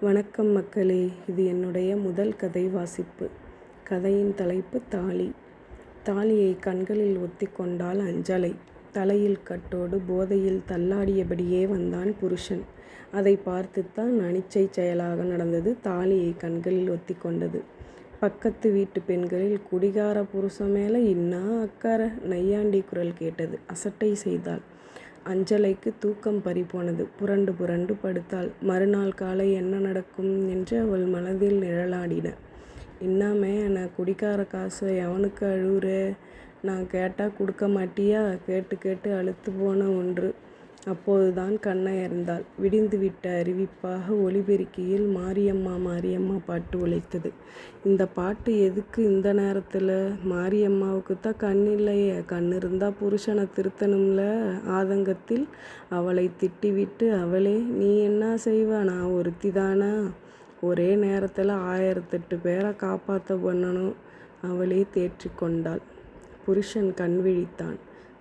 வணக்கம் மக்களே இது என்னுடைய முதல் கதை வாசிப்பு. கதையின் தலைப்பு தாலி. தாலியை கண்களில் ஒத்திக்கொண்டாள் அஞ்சலை. தலையில் கட்டோடு போதையில் தள்ளாடியபடியே வந்தான் புருஷன். அதை பார்த்துத்தான் அனிச்சை செயலாக நடந்தது தாலியை கண்களில் ஒத்திக்கொண்டது பக்கத்து வீட்டு பெண்களில் குடிகார புருஷன் மேலே இன்னா அக்கார நையாண்டி குரல் கேட்டது. அசட்டை செய்தாள். அஞ்சலைக்கு தூக்கம் பறிபோனது. புரண்டு புரண்டு படுத்தாள். மறுநாள் காலை என்ன நடக்கும் என்று அவள் மனதில் நிழலாடின. இன்னாமே நான் குடிக்கார காசை எவனுக்கு அழுவுற? நான் கேட்டா குடுக்க மாட்டியா? கேட்டு கேட்டு அழுத்து போன ஒன்று. அப்போதுதான் கண்ணயர்ந்தாள். விடிந்துவிட்ட அறிவிப்பாக ஒலிபெருக்கியில் மாரியம்மா மாரியம்மா பாட்டு ஒலித்தது. இந்த பாட்டு எதுக்கு இந்த நேரத்துல? மாரியம்மாவுக்குத்தான் கண்ணில்லையே. கண்ணிருந்தா புருஷனை திருத்தணும்ல. ஆதங்கத்தில் அவளைத் திட்டிவிட்டு அவளே நீ என்ன செய்வ? நான் ஒருத்திதானா? ஒரே நேரத்துல ஆயிரத்தெட்டு பேரை காப்பாத்த பண்ணணும். அவளே தேற்றிக்கொண்டாள். புருஷன் கண் விழித்தான்.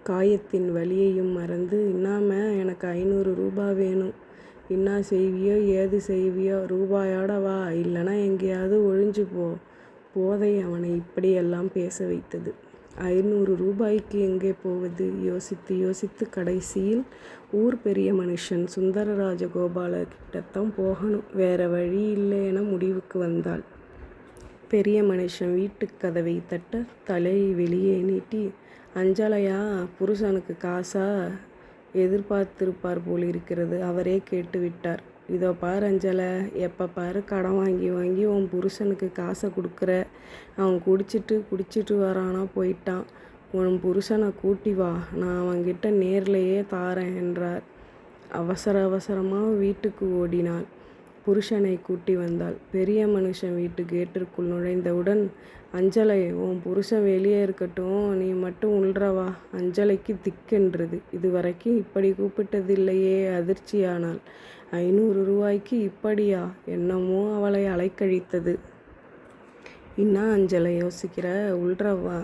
காயத்தின் வலியையும் மறந்து இன்னாம எனக்கு ஐநூறு ரூபா வேணும். இன்னா செய்வியோ ஏது செய்வியோ ரூபாயோட வா இல்லைனா எங்கேயாவது ஒழிஞ்சு போ. போதை அவனை இப்படியெல்லாம் பேச வைத்தது. ஐநூறு ரூபாய்க்கு எங்கே போவது? யோசித்து யோசித்து கடைசியில் ஊர் பெரிய மனுஷன் சுந்தரராஜ சுந்தரராஜகோபாலர்கிட்டத்தான் போகணும். வேற வழி இல்லை என முடிவுக்கு வந்தாள். பெரிய மனுஷன் வீட்டுக் கதவை தட்ட தலையை வெளியே நீட்டி அஞ்சலையா புருஷனுக்கு காசா எதிர்பார்த்திருப்பார் போலிருக்கிறது. அவரே கேட்டு விட்டார். இதோ பார் அஞ்சலை எப்போ பாரு கடன் வாங்கி வாங்கி உன் புருஷனுக்கு காசை கொடுக்குற அவன் குடிச்சிட்டு குடிச்சிட்டு வரானா போயிட்டான். உன் புருஷனை கூட்டி வா. நான் அவன்கிட்ட நேர்லேயே தாரேன் என்றார். அவசர அவசரமாக வீட்டுக்கு ஓடினாள். புருஷனை கூட்டி வந்தாள். பெரிய மனுஷன் வீட்டு கேட்டிற்குள் நுழைந்தவுடன் அஞ்சலை உன் புருஷன் வெளியே இருக்கட்டும். நீ மட்டும் உள்ற வா. அஞ்சலைக்கு திக்கென்றது. இதுவரைக்கும் இப்படி கூப்பிட்டதில்லையே. அதிர்ச்சியானாள். ஐநூறு ரூபாய்க்கு இப்படியா? என்னமோ அவளை அலைக்கழித்தது. இன்னா அஞ்சலை யோசிக்கிற? உள்ற வா.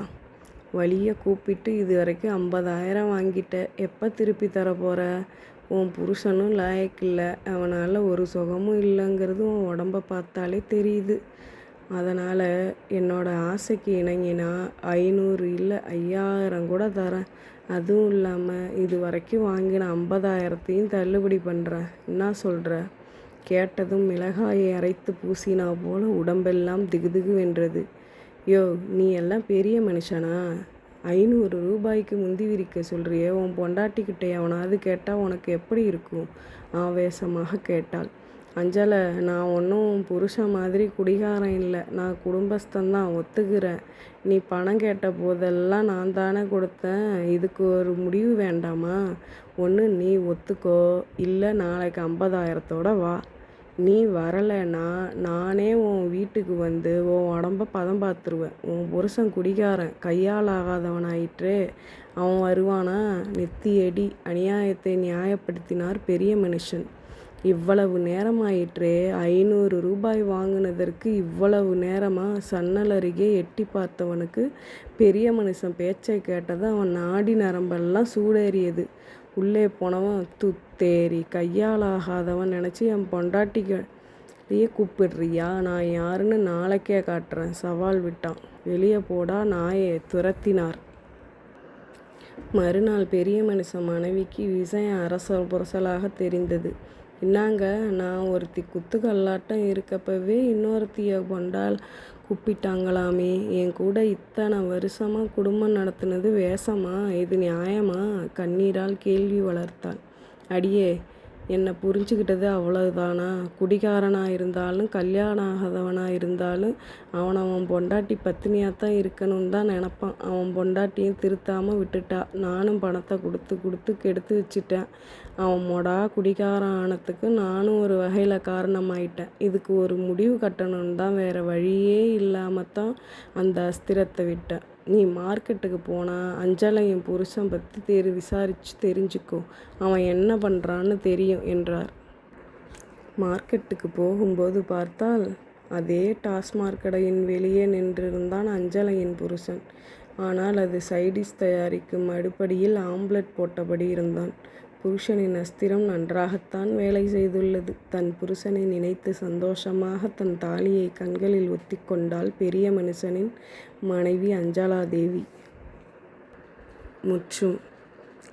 வழிய கூப்பிட்டு இதுவரைக்கும் ஐம்பதாயிரம் வாங்கிட்ட. எப்போ திருப்பி தர போகிற உன் புருஷனும் லாய்க்கு இல்லை அவனால் ஒரு சுகமும் இல்லைங்கிறது உன் உடம்ப பார்த்தாலே தெரியுது. அதனால் என்னோடய ஆசைக்கு இணங்கினா ஐநூறு இல்லை ஐயாயிரம் கூட தரேன். அதுவும் இல்லாமல் இது வரைக்கும் வாங்கின ஐம்பதாயிரத்தையும் தள்ளுபடி பண்ணுறேன் என்ன சொல்கிற கேட்டதும் மிளகாயை அரைத்து பூசினா போல உடம்பெல்லாம் திகுதிகுவென்றது. யோ நீ எல்லாம் பெரிய மனுஷனா? ஐநூறு ரூபாய்க்கு முந்தி விரிக்க சொல்றியே உன் பொண்டாட்டிக்கிட்டே எவனாவது கேட்டால் உனக்கு எப்படி இருக்கும்? ஆவேசமாக கேட்டாள். அஞ்சலை நான் ஒன்றும் புருஷன் மாதிரி குடிகாரன் இல்லை நான் குடும்பஸ்தந்தான் ஒத்துக்கிறேன். நீ பணம் கேட்ட போதெல்லாம் நான் தானே கொடுத்தேன். இதுக்கு ஒரு முடிவு வேண்டாமா? ஒன்று நீ ஒத்துக்கோ. இல்லை நாளைக்கு ஐம்பதாயிரத்தோட வா. நீ வரலைன்னா நானே உன் வீட்டுக்கு வந்து உன் உடம்ப பதம் பார்த்துருவேன். உன் புருஷன் குடிகாரன். கையால் ஆகாதவனாயிற்றே அவன் வருவானா? நெத்தியடி. அநியாயத்தை நியாயப்படுத்தினார் பெரிய மனுஷன். இவ்வளவு நேரமாயிற்றே. ஐநூறு ரூபாய் வாங்கினதற்கு இவ்வளவு நேரமாக சன்னல் அருகே எட்டி பார்த்தவனுக்கு பெரிய மனுஷன் பேச்சை கேட்டதும் அவன் நாடி நரம்பெல்லாம் சூடேறியது. உள்ளே போனவன் துத்தேரி. கையாலாகாதவன் நினச்சி என் பொண்டாட்டிக்கையே கூப்பிடுறியா? நான் யாருன்னு நாளைக்கே காட்டுறேன். சவால் விட்டான். வெளியே போடா நாயை துரத்தினார். மறுநாள் பெரிய மனுஷன் மனைவிக்கு விஷயம் அரசல் புரசலாக தெரிந்தது. என்னாங்க நான் ஒருத்தி குத்துக்கல்லாட்டம் இருக்கப்பவே இன்னொருத்திய கொண்டால் கூப்பிட்டாங்களாமே. என் கூட இத்தனை வருஷமா குடும்பம் நடத்துனது வேஷமா? இது நியாயமா? கண்ணீரால் கேள்வி வளர்த்தாள். அடியே என்னை புரிஞ்சுக்கிட்டது அவ்வளவுதானா? குடிகாரனாக இருந்தாலும் கல்யாணம் ஆகாதவனாக இருந்தாலும் அவன் அவன் பொண்டாட்டி பத்தினியாக தான் இருக்கணும்னு தான் நினப்பான் அவன் பொண்டாட்டியும் திருத்தாமல் விட்டுட்டா. நானும் பணத்தை கொடுத்து கொடுத்து கெடுத்து வச்சுட்டேன். அவன் மொடா குடிகாரன் ஆனத்துக்கு நானும் ஒரு வகையில் காரணமாயிட்டேன். இதுக்கு ஒரு முடிவு கட்டணும்னுதான் வேற வழியே இல்லாமல் தான் அந்த அஸ்திரத்தை விட்டேன். நீ மார்க்கெட்டுக்கு போனா அஞ்சலையின் புருஷன் பற்றி பத்தி விசாரித்து தெரிஞ்சுக்கோ. அவன் என்ன பண்ணுறான்னு தெரியும் என்றார். மார்க்கெட்டுக்கு போகும்போது பார்த்தால் அதே டாஸ்மாக் கடையின் வெளியே நின்றிருந்தான் அஞ்சலையின் புருஷன். ஆனால் அது சைடிஷ் தயாரிக்கும் அடுப்படியில் ஆம்லெட் போட்டபடி இருந்தான். புருஷனின் அஸ்திரம் நன்றாகத்தான் வேலை செய்துள்ளது. தன் புருஷனை நினைத்து சந்தோஷமாக தன் தாலியை கண்களில் ஒத்தி கொண்டாள் பெரிய மனுஷனின் மனைவி அஞ்சலாதேவி. முற்றும்.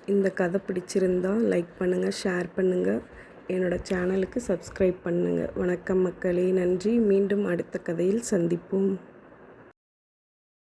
இந்த கதை பிடிச்சிருந்தா லைக் பண்ணுங்கள் ஷேர் பண்ணுங்கள் என்னோட சேனலுக்கு சப்ஸ்கிரைப் பண்ணுங்கள் வணக்கம் மக்களே நன்றி மீண்டும் அடுத்த கதையில் சந்திப்போம்.